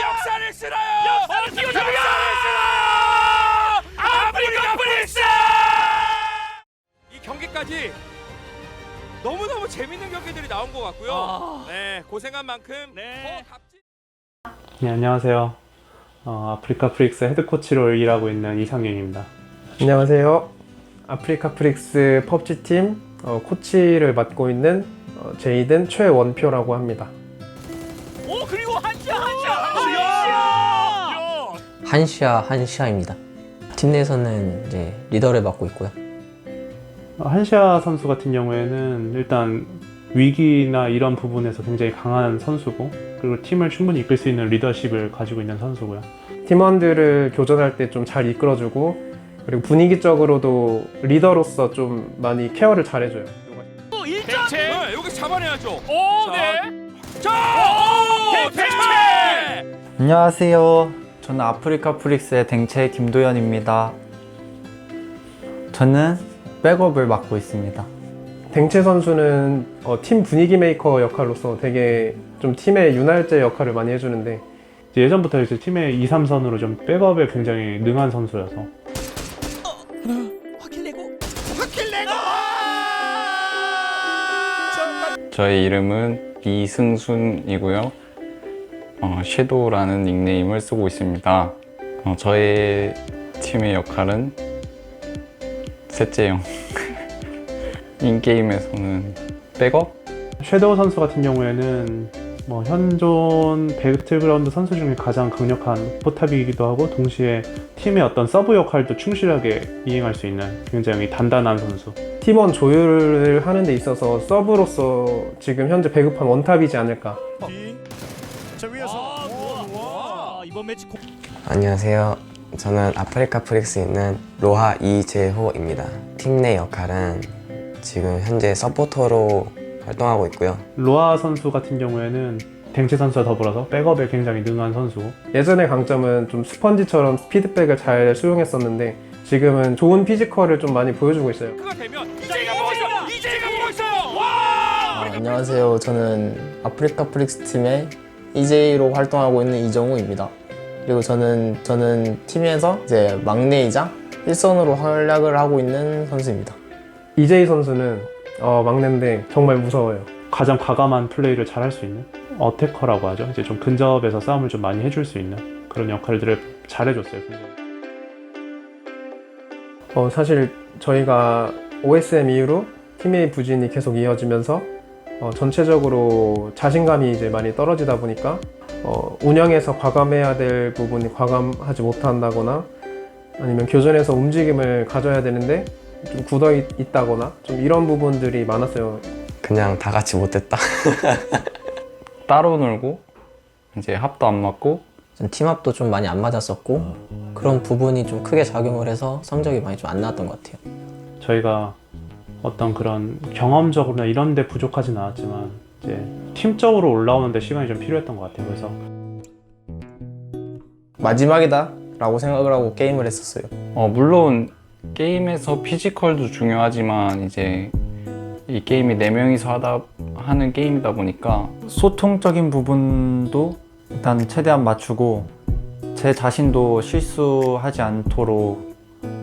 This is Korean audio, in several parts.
역사를 쓰나요? 역사를? 아프리카 프린스! 이 경기까지 너무 너무 재밌는 경기들이 나온 것 같고요. 아. 네, 고생한 만큼 네. 더 값진 네, 안녕하세요. 어, 아프리카 프릭스 헤드코치로 일하고 있는 이상윤입니다. 안녕하세요. 아프리카 프릭스 펍지 팀 어, 코치를 맡고 있는 어, 제이든 최원표라고 합니다. 오 그리고 한시야 한시야 한시야. 한시아 한시아입니다. 팀 내에서는 이제 리더를 맡고 있고요. 어, 한시아 선수 같은 경우에는 일단 위기나 이런 부분에서 굉장히 강한 선수고 그리고 팀을 충분히 이끌 수 있는 리더십을 가지고 있는 선수고요. 팀원들을 교전할 때 좀 잘 이끌어주고 그리고 분위기적으로도 리더로서 좀 많이 케어를 잘해줘요. 또 일점. 대체 네, 여기 잡아내야죠. 오 자, 네. 자, 오, 대체! 안녕하세요. 저는 아프리카 프릭스의 댕체 김도현입니다. 저는 백업을 맡고 있습니다. 댕채 선수는 어, 팀 분위기 메이커 역할로서 되게 좀 팀의 윤활제 역할을 많이 해주는데 예전부터 이제 팀의 2, 3선으로 좀 백업에 굉장히 능한 선수여서 저의 이름은 이승순이고요. 어, 섀도우라는 닉네임을 쓰고 있습니다. 어, 저의 팀의 역할은 셋째 형. 인게임에서는 백업? 섀도우 선수 같은 경우에는 뭐 현존 배틀그라운드 선수 중에 가장 강력한 포탑이기도 하고 동시에 팀의 어떤 서브 역할도 충실하게 이행할 수 있는 굉장히 단단한 선수. 팀원 조율을 하는 데 있어서 서브로서 지금 현재 배급한 원탑이지 않을까. 자 위에서. 아. 이번 매치 고... 안녕하세요. 저는 아프리카 프릭스에 있는 로하 이재호입니다. 팀 내 역할은 지금 현재 서포터로 활동하고 있고요. 로아 선수 같은 경우에는 댕체 선수와 더불어서 백업에 굉장히 능한 선수고 예전의 강점은 좀 스펀지처럼 피드백을 잘 수용했었는데 지금은 좋은 피지컬을 좀 많이 보여주고 있어요. 그가 되면 이제가 보고 있어요. 이제가 보고 있어요. 와! 아, 안녕하세요. 저는 아프리카 프릭스 팀의 EJ로 활동하고 있는 이정우입니다. 그리고 저는 저는 팀에서 이제 막내이자 일선으로 활약을 하고 있는 선수입니다. 이재희 선수는 어, 막내인데 정말 무서워요. 가장 과감한 플레이를 잘 할 수 있는 어태커라고 하죠. 이제 좀 근접에서 싸움을 좀 많이 해줄 수 있는 그런 역할들을 잘 해줬어요. 어, 사실 저희가 OSM 이후로 팀의 부진이 계속 이어지면서 어, 전체적으로 자신감이 이제 많이 떨어지다 보니까 어, 운영에서 과감해야 될 부분이 과감하지 못한다거나 아니면 교전에서 움직임을 가져야 되는데 좀 굳어 있, 있다거나 좀 이런 부분들이 많았어요. 그냥 다 같이 못했다. 따로 놀고, 이제 합도 안 맞고, 좀 팀합도 좀 많이 안 맞았었고 그런 부분이 좀 크게 작용을 해서 성적이 많이 좀 안 나왔던 것 같아요. 저희가 어떤 그런 경험적으로나 이런 데 부족하진 않았지만 이제 팀적으로 올라오는데 시간이 좀 필요했던 것 같아요. 그래서 마지막이다 라고 생각을 하고 게임을 했었어요. 어, 물론 게임에서 피지컬도 중요하지만 이제 이 게임이 네 명이서 하다, 하는 게임이다 보니까 소통적인 부분도 일단 최대한 맞추고 제 자신도 실수하지 않도록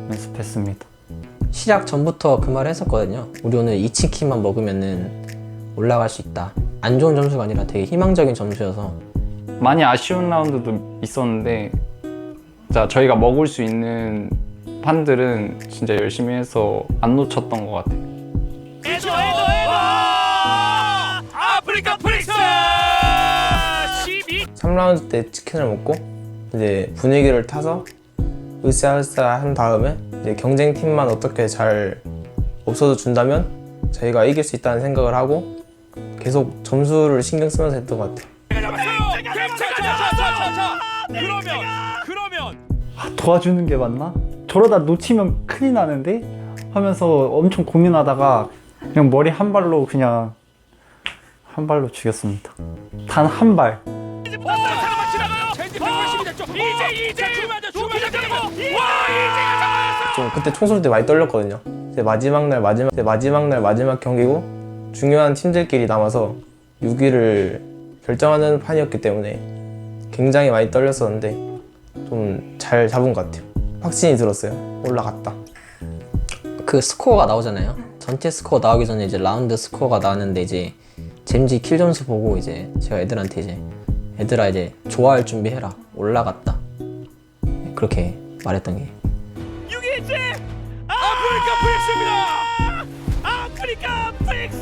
연습했습니다. 시작 전부터 그 말을 했었거든요. 우리 오늘 이 치킨만 먹으면은 올라갈 수 있다. 안 좋은 점수가 아니라 되게 희망적인 점수여서 많이 아쉬운 라운드도 있었는데 자 저희가 먹을 수 있는 판들은 진짜 열심히 해서 안 놓쳤던 것 같아요. 에도 에도 에도. 아프리카 프릭스. 12. 3라운드 때 치킨을 먹고 이제 분위기를 타서 으쌰으쌰 한 다음에 이제 경쟁팀만 어떻게 잘 없어져 준다면 저희가 이길 수 있다는 생각을 하고 계속 점수를 신경 쓰면서 했던 것 같아요. 그러면 그러면 도와주는 게 맞나? 저러다 놓치면 큰일 나는데? 하면서 엄청 고민하다가 그냥 머리 한 발로 그냥 한 발로 죽였습니다. 단 한 발. 이제 오, 잠깐만 지나가요. 젠지 180이 됐죠. 이제 이제 주면 안 돼. 주면 안 돼. 와, 이제가 잡아냈어. 좀 그때 총쏠 때 많이 떨렸거든요. 이제 마지막 날 마지막 이제 마지막 날 마지막 경기고 중요한 팀들끼리 남아서 6위를 결정하는 판이었기 때문에 굉장히 많이 떨렸었는데 좀 잘 잡은 것 같아요. 확신이 들었어요. 올라갔다. 그 스코어가 나오잖아요. 전체 스코어 나오기 전에 이제 라운드 스코어가 나왔는데 이제 잼지 킬 점수 보고 이제 제가 애들한테 이제 애들아 이제 좋아할 준비해라 올라갔다 그렇게 말했던 게 유기재 아프리카 프릭스입니다. 아프리카 프릭스.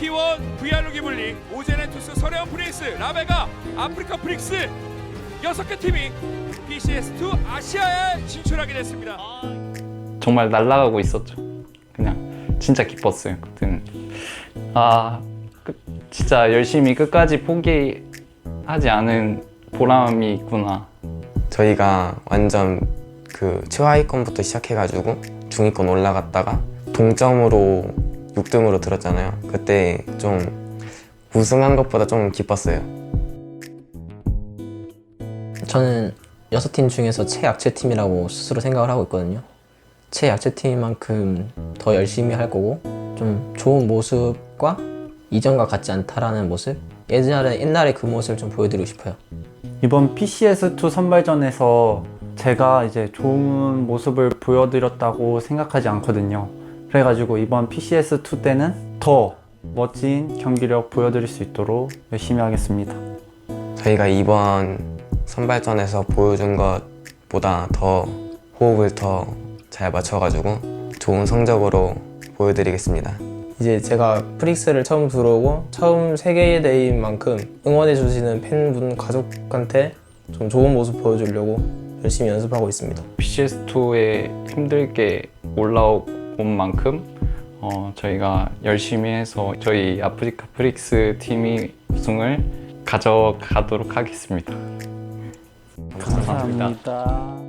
T1 VR로 기물리 오제네투스 서레온 프린스 라베가 아프리카 프릭스 여섯 개 팀이 PCS2 아시아에 진출하게 됐습니다. 정말 날아가고 있었죠. 그냥 진짜 기뻤어요. 그때는 아 끝- 진짜 열심히 끝까지 포기하지 않은 보람이 있구나. 저희가 완전 그 최하위권부터 시작해가지고 중위권 올라갔다가 동점으로 6등으로 들었잖아요. 그때 좀 우승한 것보다 좀 기뻤어요. 저는 여섯 팀 중에서 최약체 팀이라고 스스로 생각을 하고 있거든요. 최약체 팀만큼 더 열심히 할 거고 좀 좋은 모습과 이전과 같지 않다라는 모습 예전에 옛날에 그 모습을 좀 보여드리고 싶어요. 이번 PCS2 선발전에서 제가 이제 좋은 모습을 보여드렸다고 생각하지 않거든요. 그래가지고 이번 PCS2 때는 더 멋진 경기력 보여드릴 수 있도록 열심히 하겠습니다. 저희가 이번 선발전에서 보여준 것보다 더 호흡을 더 잘 맞춰가지고 좋은 성적으로 보여드리겠습니다. 이제 제가 프릭스를 처음 들어오고 처음 세계의 대회인 만큼 응원해 주시는 팬분 가족한테 좀 좋은 모습 보여주려고 열심히 연습하고 있습니다. PCS2에 힘들게 올라온 만큼 어, 저희가 열심히 해서 저희 아프리카 프릭스 팀이 우승을 가져가도록 하겠습니다. 감사합니다. 감사합니다.